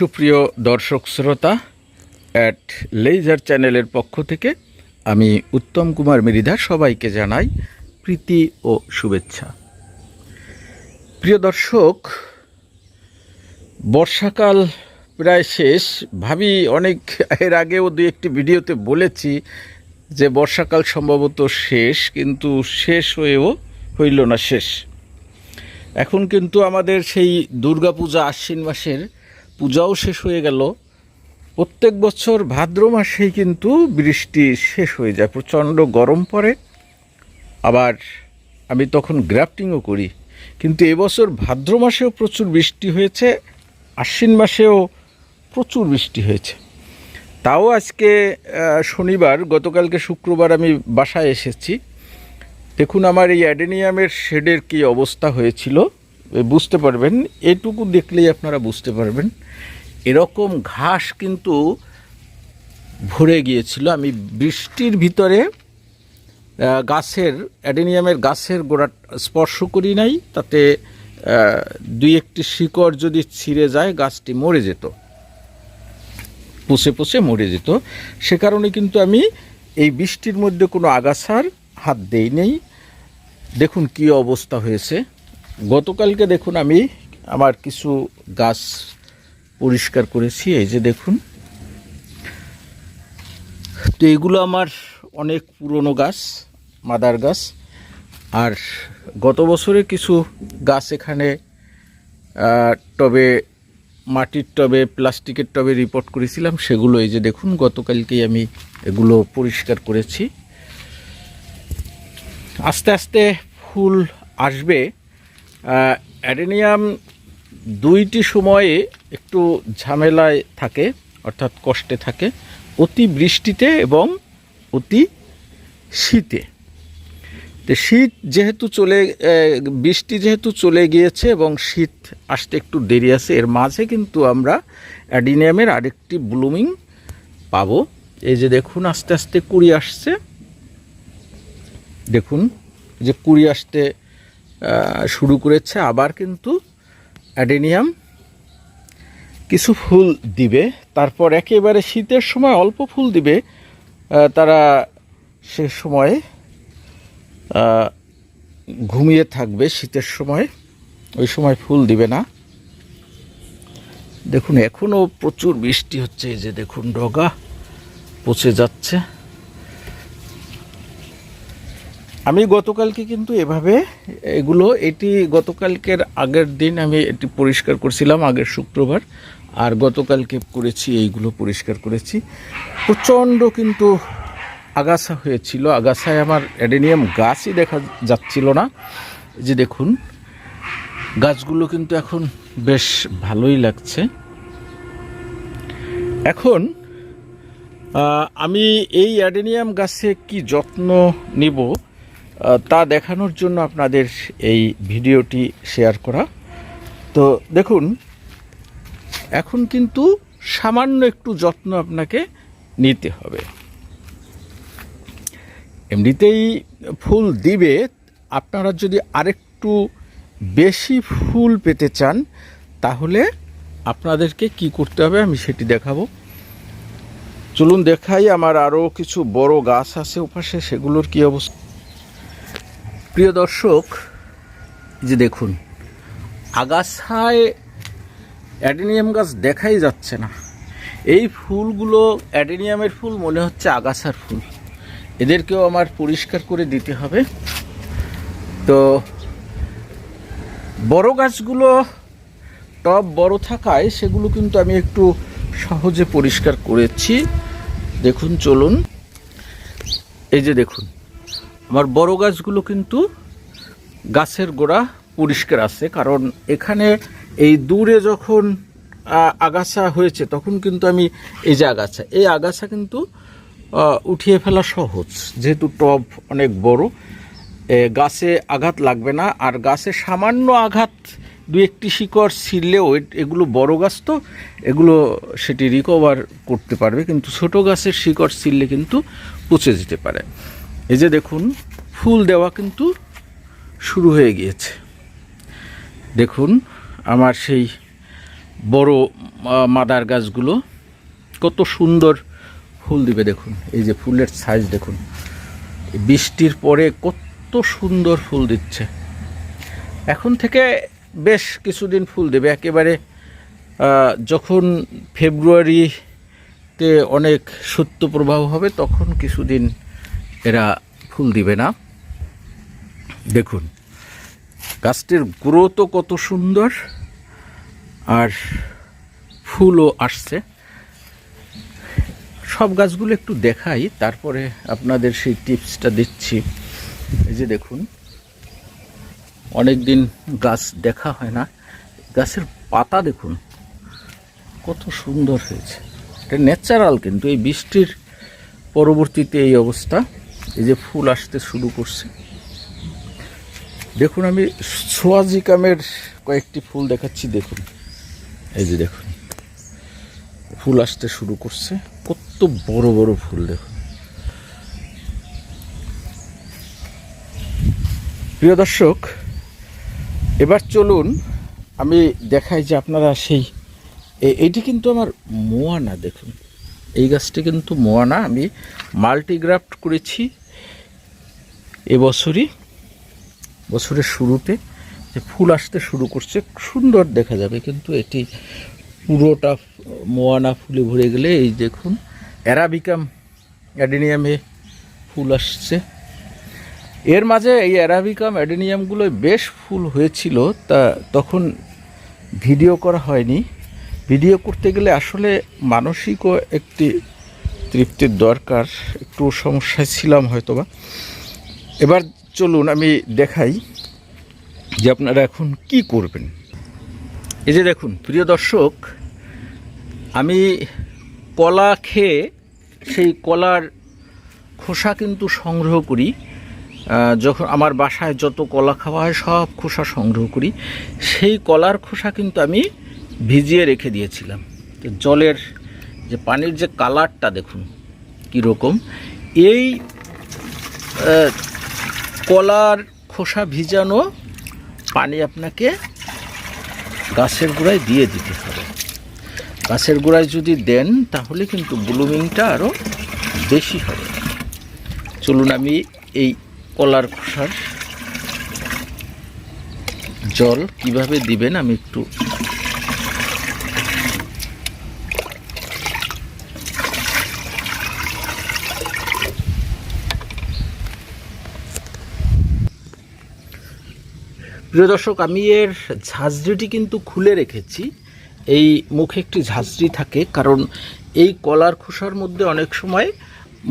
সুপ্রিয় দর্শক শ্রোতা অ্যাট লেজার চ্যানেলের পক্ষ থেকে আমি উত্তম কুমার মৃধা সবাইকে জানাই প্রীতি ও শুভেচ্ছা। প্রিয় দর্শক, বর্ষাকাল প্রায় শেষ। ভাবি অনেক এর আগেও দু একটি ভিডিওতে বলেছি যে বর্ষাকাল সম্ভবত শেষ, কিন্তু শেষ হয়েও হইল না শেষ। এখন কিন্তু আমাদের সেই দুর্গাপূজা আশ্বিন মাসের পূজাও শেষ হয়ে গেল। প্রত্যেক বছর ভাদ্র মাসেই কিন্তু বৃষ্টি শেষ হয়ে যায়, প্রচণ্ড গরম পড়ে। আবার আমি তখন গ্রাফটিংও করি, কিন্তু এবছর ভাদ্র মাসেও প্রচুর বৃষ্টি হয়েছে, আশ্বিন মাসেও প্রচুর বৃষ্টি হয়েছে। তাও আজকে শনিবার, গতকালকে শুক্রবার আমি বাসায় এসেছি। দেখুন আমার এই অ্যাডেনিয়ামের শেডের কী অবস্থা হয়েছিল। বুঝতে পারবেন, এটুকু দেখলেই আপনারা বুঝতে পারবেন। এরকম ঘাস কিন্তু ভরে গিয়েছিল। আমি বৃষ্টির ভিতরে গাছের, অ্যাডেনিয়ামের গাছের গোড়া স্পর্শ করি নাই, তাতে দুই একটি শিকড় যদি ছিঁড়ে যায়, গাছটি মরে যেত। পচে পচে মরে যেত। সে কারণে কিন্তু আমি এই বৃষ্টির মধ্যে কোনো আগাছার হাত দেই নেই। দেখুন কি অবস্থা হয়েছে। গতকালকে দেখুন আমি আমার কিছু গাছ পরিষ্কার করেছি, এই যে দেখুন। তো এগুলো আমার অনেক পুরনো গাছ, মাদার গাছ। আর গত বছরে কিছু গাছ এখানে টবে, মাটির টবে, প্লাস্টিকের টবে রিপোর্ট করেছিলাম, সেগুলো এই যে দেখুন, গতকালকেই আমি এগুলো পরিষ্কার করেছি। আস্তে আস্তে ফুল আসবে। অ্যাডেনিয়াম দুইটি সময়ে একটু ঝামেলায় থাকে, অর্থাৎ কষ্টে থাকে, অতি বৃষ্টিতে এবং অতি শীতে। তো শীত যেহেতু চলে বৃষ্টি যেহেতু চলে গিয়েছে এবং শীত আসতে একটু দেরি আছে, এর মাঝে কিন্তু আমরা অ্যাডিনিয়ামের আরেকটি ব্লুমিং পাবো। এই যে দেখুন, আস্তে আস্তে কুড়ি আসছে। দেখুন যে কুড়ি আসতে শুরু করেছে। আবার কিন্তু অ্যাডেনিয়াম কিছু ফুল দিবে। তারপর একেবারে শীতের সময় অল্প ফুল দিবে। তারা সে সময় ঘুমিয়ে থাকবে শীতের সময়। ওই সময় ফুল দিবে না। দেখুন, এখনও প্রচুর বৃষ্টি হচ্ছে। এই যে দেখুন, ডগা পচে যাচ্ছে। আমি গতকালকে কিন্তু এভাবে এগুলো, এটি গতকালকের আগের দিন আমি এটি পরিষ্কার করছিলাম, আগের শুক্রবার, আর গতকালকে করেছি, এইগুলো পরিষ্কার করেছি। প্রচণ্ড কিন্তু আগাছা হয়েছিল, আগাছায় আমার অ্যাডেনিয়াম গাছই দেখা যাচ্ছিল না। যে দেখুন, গাছগুলো কিন্তু এখন বেশ ভালোই লাগছে। এখন আমি এই অ্যাডেনিয়াম গাছে কি যত্ন নিব? তা দেখানোর জন্য আপনাদের এই ভিডিওটি শেয়ার করা। তো দেখুন, এখন কিন্তু সামান্য একটু যত্ন আপনাকে নিতে হবে। এমনিতেই ফুল দিবে, আপনারা যদি আরেকটু বেশি ফুল পেতে চান, তাহলে আপনাদেরকে কি করতে হবে আমি সেটি দেখাবো। চলুন দেখাই, আমার আরও কিছু বড় গাছ আছে ওপাশে, সেগুলোর কি অবস্থা? প্রিয় দর্শক যে দেখুন, আগাছায় অ্যাডেনিয়াম গাছ দেখাই যাচ্ছে না। এই ফুলগুলো অ্যাডেনিয়ামের ফুল, মনে হচ্ছে আগাছার ফুল। এদেরকেও আমার পরিষ্কার করে দিতে হবে। তো বড় গাছগুলো টব বড় থাকায় সেগুলো কিন্তু আমি একটু সহজে পরিষ্কার করেছি। দেখুন, চলুন। এই যে দেখুন আমার বড় গাছগুলো কিন্তু গাছের গোড়া পরিষ্কার আছে, কারণ এখানে এই দূরে যখন আগাছা হয়েছে, তখন কিন্তু আমি এই যে আগাছা, এই আগাছা কিন্তু উঠিয়ে ফেলা সহজ, যেহেতু টব অনেক বড় গাছে আঘাত লাগবে না, আর গাছে সামান্য আঘাত, দু একটি শিকড় ছিঁড়লেও এগুলো বড় গাছ তো, এগুলো সেটি রিকভার করতে পারবে, কিন্তু ছোট গাছের শিকড় ছিঁড়লে কিন্তু পচে যেতে পারে। এই যে দেখুন, ফুল দেওয়া কিন্তু শুরু হয়ে গিয়েছে। দেখুন, আমার সেই বড় মাদার গাছগুলো কত সুন্দর ফুল দিবে দেখুন। এই যে ফুলের সাইজ দেখুন। বৃষ্টির পরে কত সুন্দর ফুল দিচ্ছে। এখন থেকে বেশ কিছুদিন ফুল দেবে। একেবারে যখন ফেব্রুয়ারিতে অনেক সত্য প্রবাহ হবে, তখন কিছুদিন এরা ফুল দিবে না। দেখুন, গাছটির গ্রোথও কত সুন্দর, আর ফুলও আসছে। সব গাছগুলো একটু দেখাই, তারপরে আপনাদের সেই টিপসটা দিচ্ছি। এই যে দেখুন অনেক দিন গাছ দেখা হয় না। গাছের পাতা দেখুন, কত সুন্দর হয়েছে। এটা ন্যাচারাল কিন্তু, এই বৃষ্টির পরবর্তীতে এই অবস্থা। এই যে ফুল আসতে শুরু করছে। দেখুন আমি সোয়াজিকামের কয়েকটি ফুল দেখাচ্ছি, দেখুন। এই যে দেখুন, ফুল আসতে শুরু করছে, কত বড় বড় ফুল দেখুন। প্রিয় দর্শক, এবার চলুন আমি দেখাই যে আপনারা সেই এইটি কিন্তু আমার মোয়ানা, দেখুন। এই গাছটি কিন্তু মোয়ানা, আমি মাল্টিগ্রাফট করেছি। এবছরই, বছরের শুরুতে যে ফুল আসতে শুরু করছে, সুন্দর দেখা যাবে। কিন্তু এটি পুরোটা মোয়ানা ফুলে ভরে গেলে, এই দেখুন অ্যারাবিকাম অ্যাডেনিয়ামে ফুল আসছে। এর মাঝে এই অ্যারাবিকাম অ্যাডেনিয়ামগুলো বেশ ফুল হয়েছিল, তা তখন ভিডিও করা হয়নি। ভিডিও করতে গেলে আসলে মানসিকও একটি তৃপ্তির দরকার, একটু সমস্যায় ছিলাম হয়তোবা। এবার চলুন আমি দেখাই যে আপনারা এখন কি করবেন। এই যে দেখুন, প্রিয় দর্শক, আমি কলা খেয়ে সেই কলার খোসা কিন্তু সংগ্রহ করি। যখন আমার বাসায় যত কলা খাওয়া হয়, সব খোসা সংগ্রহ করি। সেই কলার খোসা কিন্তু আমি ভিজিয়ে রেখে দিয়েছিলাম। তো জলের যে পানির যে কালারটা দেখুন, কীরকম, এই কলার খোসা ভিজানো পানি আপনাকে গাছের গোড়ায় দিয়ে দিতে হবে। গাছের গোড়ায় যদি দেন, তাহলে কিন্তু ব্লুমিংটা আরও বেশি হবে। চলুন আমি এই কলার খোসার জল কীভাবে দিবেন, আমি একটু প্রিয় দর্শক, আমি এর ঝাঁঝরিটি কিন্তু খুলে রেখেছি। এই মুখে একটি ঝাঁঝরি থাকে, কারণ এই কলার খোসার মধ্যে অনেক সময়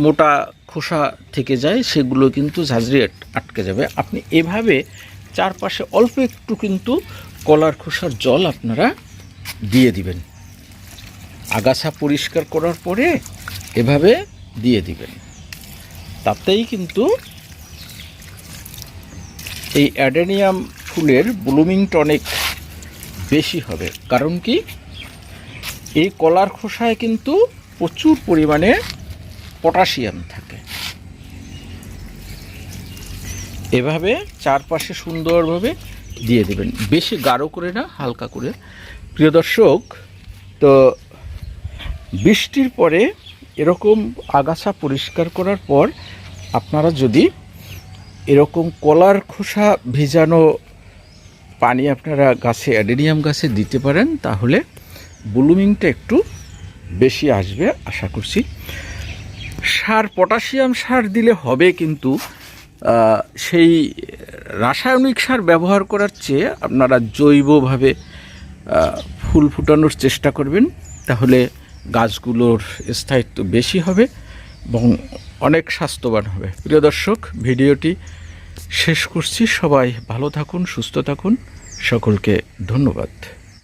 মোটা খোসা থেকে যায়, সেগুলো কিন্তু ঝাঁঝরি আটকে যাবে। আপনি এভাবে চারপাশে অল্প একটু কিন্তু কলার খোসার জল আপনারা দিয়ে দিবেন। আগাছা পরিষ্কার করার পরে এভাবে দিয়ে দিবেন। তাতেই কিন্তু এই অ্যাডেনিয়াম ফুলের ব্লুমিংটা অনেক বেশি হবে। কারণ কি? এই কলার খোসায় কিন্তু প্রচুর পরিমাণে পটাশিয়াম থাকে। এভাবে চারপাশে সুন্দরভাবে দিয়ে দেবেন। বেশি গাঢ় করে না, হালকা করে। প্রিয় দর্শক, তো বৃষ্টির পরে এরকম আগাছা পরিষ্কার করার পর আপনারা যদি এরকম কলার খোসা ভিজানো পানি আপনারা গাছে, অ্যাডেনিয়াম গাছে দিতে পারেন, তাহলে ব্লুমিংটা একটু বেশি আসবে, আশা করছি। সার, পটাশিয়াম সার দিলে হবে কিন্তু সেই রাসায়নিক সার ব্যবহার করার চেয়ে আপনারা জৈবভাবে ফুল ফুটানোর চেষ্টা করবেন, তাহলে গাছগুলোর স্থায়িত্ব বেশি হবে এবং অনেক স্বাস্থ্যবান হবে। প্রিয় দর্শক, ভিডিওটি শেষ করছি। সবাই ভালো থাকুন সুস্থ থাকুন। সকলকে ধন্যবাদ।